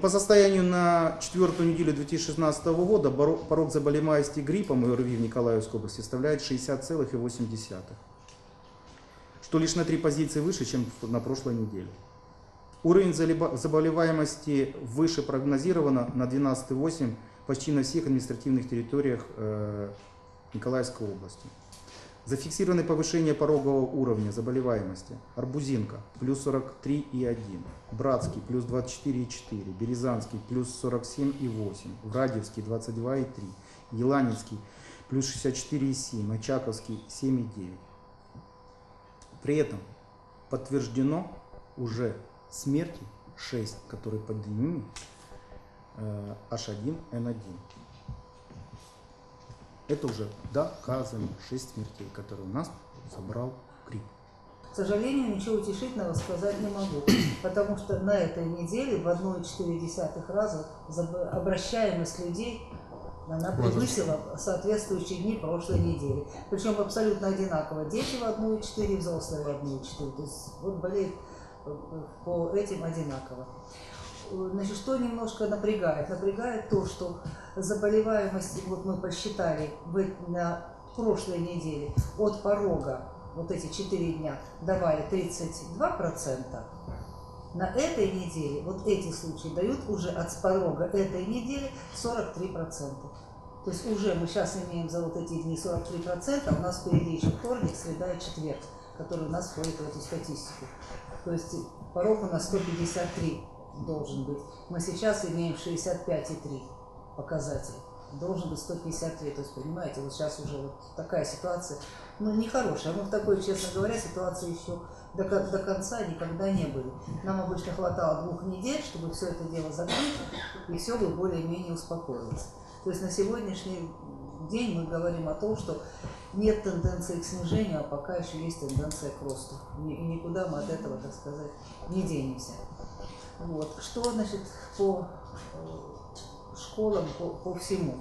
По состоянию на четвертую неделю 2016 года порог заболеваемости гриппом ОРВИ в Николаевской области составляет 60,8, что лишь на три позиции выше, чем на прошлой неделе. Уровень заболеваемости выше прогнозировано на 12,8 почти на всех административных территориях э, Николаевской области. Зафиксированы повышение порогового уровня заболеваемости. Арбузинка плюс 43,1, Братский плюс 24,4, Березанский плюс 47,8, Врадевский 22,3, Еланинский плюс 64,7, Очаковский 7,9. При этом подтверждено уже смерти 6, которые под ними э, H1N1. Это уже доказано. 6 смертей, которые у нас собрал грипп. К сожалению, ничего утешительного сказать не могу, потому что на этой неделе в 1,4 раза обращаемость людей она превысила соответствующие дни прошлой недели. Причем абсолютно одинаково. Дети в 1,4, взрослые в 1,4. То есть вот болеют э, по этим одинаково. Э, Значит, что немножко напрягает? Напрягает то, что заболеваемость, вот мы посчитали на прошлой неделе от порога вот эти 4 дня давали 32%, на этой неделе вот эти случаи дают уже от порога этой недели 43%. То есть уже мы сейчас имеем за вот эти дни 43%, а у нас впереди еще вторник, среда и четверг, который у нас входит в эту статистику. То есть порог у нас 153 должен быть. Мы сейчас имеем 65,3 показатель. Должен быть 153. То есть, понимаете, вот сейчас уже вот такая ситуация, ну, нехорошая. Мы в такой, честно говоря, ситуации еще до, до конца никогда не были. Нам обычно хватало двух недель, чтобы все это дело закрыть, и все бы более-менее успокоилось. То есть на сегодняшний день мы говорим о том, что нет тенденции к снижению, а пока еще есть тенденция к росту. И никуда мы от этого, так сказать, не денемся. Вот. Что, значит, по э, школам, по, по всему,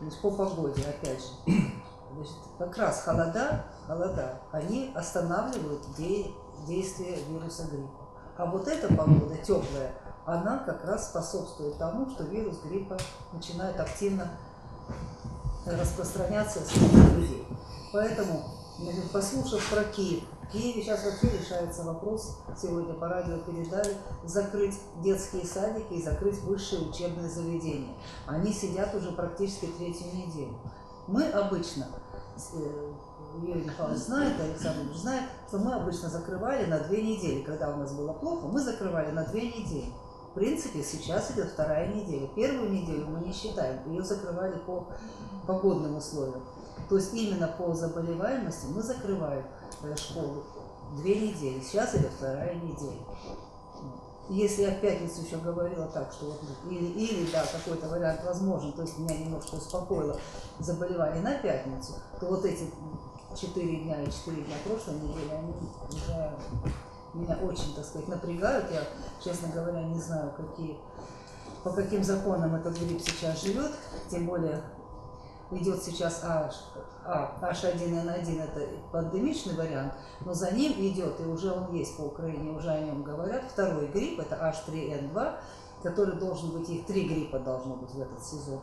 есть по погоде, опять же. Значит, как раз холода, холода, они останавливают де- действие вируса гриппа. А вот эта погода теплая, она как раз способствует тому, что вирус гриппа начинает активно распространяться среди людей. Поэтому, значит, послушав про Киев, Киеве сейчас вообще решается вопрос, сегодня по радио передали, закрыть детские садики и закрыть высшие учебные заведения. Они сидят уже практически третью неделю. Мы обычно, э, Юрий Михайлович знает, Александр знает, что мы обычно закрывали на две недели. Когда у нас было плохо, мы закрывали на две недели. В принципе, сейчас идет вторая неделя. Первую неделю мы не считаем, ее закрывали по погодным условиям. То есть именно по заболеваемости мы закрываем э, школу две недели. Сейчас идет вторая неделя. Если я в пятницу еще говорила так, что вот или, или да, какой-то вариант возможен, то есть меня немножко успокоило заболевание на пятницу, то вот эти четыре дня и четыре дня прошлой недели, они уже меня очень, так сказать, напрягают. Я, честно говоря, не знаю, какие, по каким законам этот грипп сейчас живет, тем более идет сейчас H, а, H1N1, это пандемичный вариант, но за ним идет, и уже он есть по Украине, уже о нем говорят, второй грипп, это H3N2, который должен быть, их три гриппа должно быть в этот сезон.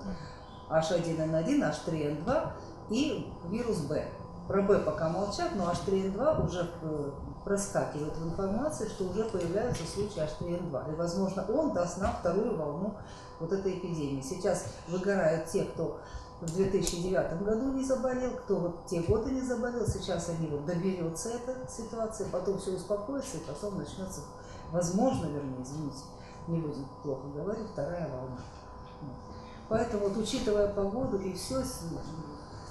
H1N1, H3N2 и вирус Б. Про Б пока молчат, но H3N2 уже э, проскакивает в информации, что уже появляются случаи H3N2. И, возможно, он даст нам вторую волну вот этой эпидемии. Сейчас выгорают те, кто в 2009 году не заболел, кто вот те годы не заболел, сейчас они вот доберется эта ситуация, потом все успокоится, и потом начнется, возможно, вернее, извините, не будем плохо говорить, вторая волна. Поэтому вот учитывая погоду и все,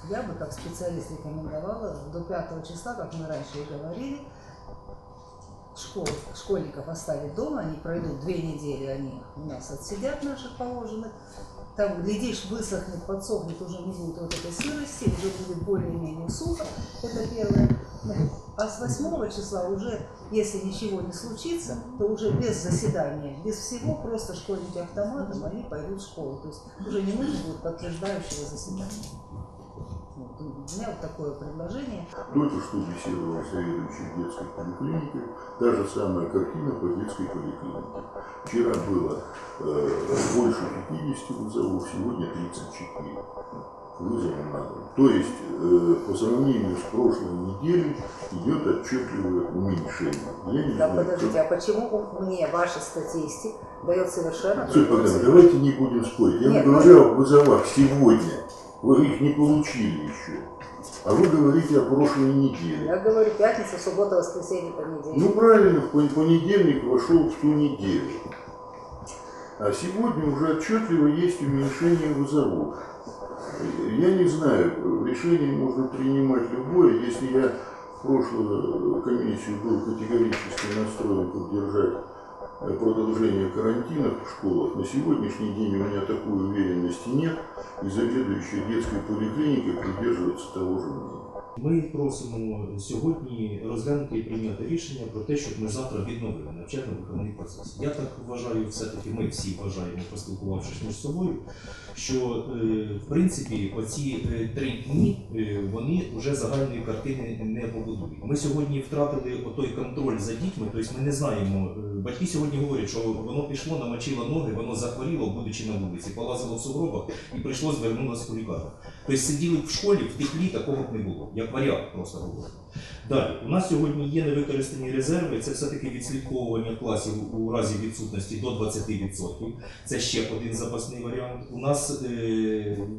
я бы как специалист рекомендовала до 5 числа, как мы раньше и говорили, школ, школьников оставить дома, они пройдут две недели, они у нас отсидят наших положенных, там, глядишь, высохнет, подсохнет, уже не будет вот этой сырости, уже будет более-менее сухо, это первое. А с 8 числа уже, если ничего не случится, то уже без заседания, без всего, просто школьники автоматом, они пойдут в школу. То есть уже не нужно будет подтверждающего заседания. Вот. У меня вот такое предложение. Только что беседовал с заведующей детской поликлиникой, та же самая картина по детской поликлинике. Вчера было э, больше 50 вызовов, сегодня 34 вызова на дом. То есть э, по сравнению с прошлой неделей идет отчетливое уменьшение. Я не Да знаю, подождите, а почему мне ваша статистика дает совершенно Суть давайте не будем спорить. Я Нет, говорю о вызовах сегодня. Вы их не получили еще. А вы говорите о прошлой неделе. Я говорю пятница, суббота, воскресенье, понедельник. Ну правильно, в пон- понедельник вошел в ту неделю. А сегодня уже отчетливо есть уменьшение вызовов. Я не знаю, решение можно принимать любое. Если я в прошлую комиссию был категорически настроен поддержать э, продолжение карантина в школах, на сегодняшний день у меня такой уверенности нет, и заведующая детской поликлиникой придерживается того же мнения. Ми просимо сьогодні розглянути і прийняти рішення про те, щоб ми завтра відновили навчально-виховний процес. Я так вважаю, все-таки ми всі вважаємо, поспілкувавшись між собою, що е, в принципі оці е, три дні е, вони вже загальної картини не побудують. Ми сьогодні втратили отой контроль за дітьми, тобто ми не знаємо. Батьки сьогодні говорять, що воно пішло, намочило ноги, воно захворіло, будучи на вулиці, полазило в сугробах і прийшло, звернулося у лікарню. Тобто сиділи в школі, в теплі такого б не було, як варіант просто говорю. Далі, у нас сьогодні є невикористані резерви, це все-таки відслідковування класів у разі відсутності до 20%. Це ще один запасний варіант. У нас е,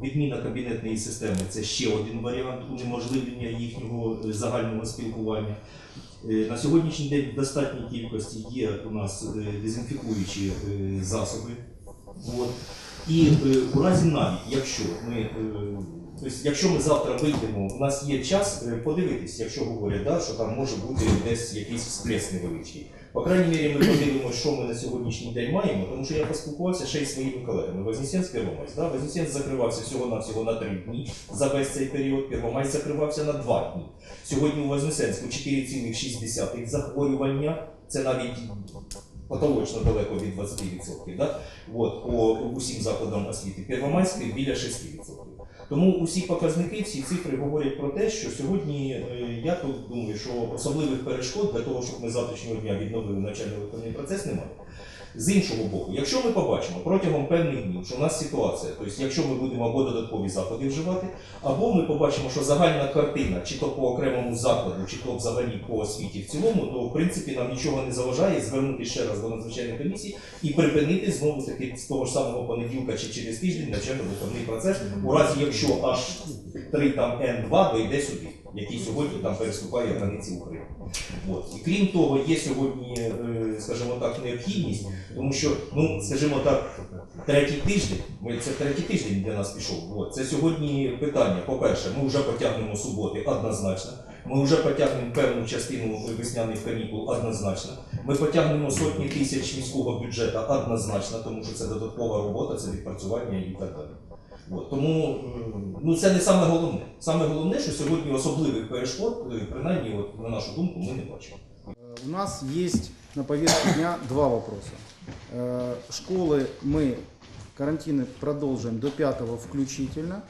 відміна кабінетної системи це ще один варіант унеможливлення їхнього е, загального спілкування. Е, На сьогоднішній день в достатній кількості є у нас е, дезінфікуючі е, засоби. От. І е, у разі навіть, якщо ми, е, тобто, якщо ми завтра вийдемо, у нас є час е, подивитись, якщо говорять, да, що там може бути десь якийсь всплеск невеличкий. По крайній мірі, ми подивимося, що ми на сьогоднішній день маємо, тому що я поспілкувався ще й своїми колегами. Вознесенськ Первомайськ. Да? Вознесенськ закривався всього-навсього на три дні за весь цей період. Первомайськ закривався на два дні. Сьогодні у Вознесенську 4,6 захворювання. Це навіть потолочно далеко від 20%. Да? От, по усім закладам освіти. Первомайський біля 6%. Тому усі показники, всі цифри говорять про те, що сьогодні е, я тут думаю, що особливих перешкод для того, щоб ми завтрашнього дня відновили навчально-виховний процес, немає. З іншого боку, якщо ми побачимо протягом певних днів, що у нас ситуація, тобто якщо ми будемо або додаткові заходи вживати, або ми побачимо, що загальна картина, чи то по окремому закладу, чи то взагалі по освіті в цілому, то в принципі нам нічого не заважає звернути ще раз до надзвичайної комісії і припинити знову таки з того ж самого понеділка чи через тиждень навчально-виховний процес, у разі якщо аж 3 там Н2 дойде сюди, який сьогодні там переступає границі України. От. І крім того, є сьогодні, е, скажімо так, необхідність, тому що, ну, скажімо так, третій тиждень, це третій тиждень для нас пішов. От. Це сьогодні питання. По-перше, ми вже потягнемо суботи однозначно. Ми вже потягнемо певну частину весняних канікул однозначно. Ми потягнемо сотні тисяч міського бюджету однозначно, тому що це додаткова робота, це відпрацювання і так далі. От. Тому м, ну, це не саме головне. Саме головне, що сьогодні особливих перешкод, е, принаймні, от, на нашу думку, ми не бачимо. Э, У нас есть на повестке дня два вопроса. Э, Школы мы карантины продолжим до 5 включительно.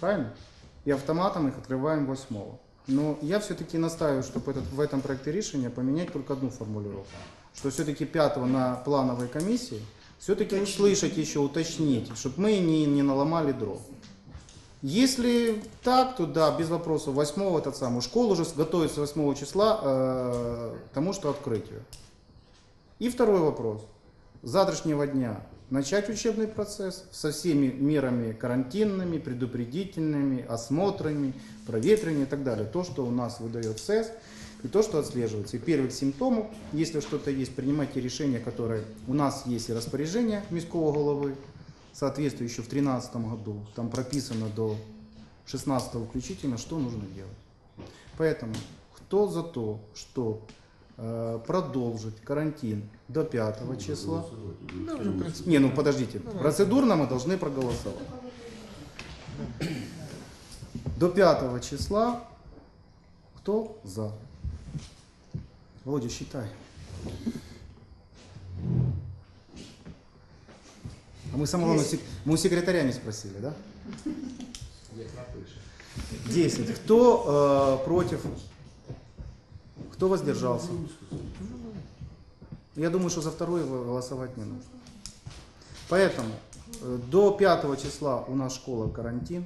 Правильно? И автоматом их открываем 8. Но я все-таки настаиваю, чтобы этот, в этом проекте решения поменять только одну формулировку. Что все-таки 5 на плановой комиссии все-таки услышать еще, уточнить, чтобы мы не, не наломали дров. Если так, то да, без вопросов. 8 этот самый. Школа уже готовится 8 числа э, тому, что открытию. И второй вопрос. С завтрашнего дня начать учебный процесс со всеми мерами карантинными, предупредительными, осмотрами, проветриванием и так далее. То, что у нас выдает СЭС и то, что отслеживается. И первых симптомов, если что-то есть, принимайте решения, которые у нас есть и распоряжение міського головы, соответствующее в 2013 году. Там прописано до 16 включительно, что нужно делать. Поэтому, кто за то, что э, продолжить карантин до 5 числа, не, ну подождите, процедурно мы должны проголосовать. До 5 числа кто за? Володя, считай. А мы самого главное, сек- мы у секретаря не спросили, да? 10. Кто э, против? Кто воздержался? Я думаю, что за второй го- голосовать не нужно. Поэтому э, до 5 числа у нас школа карантин.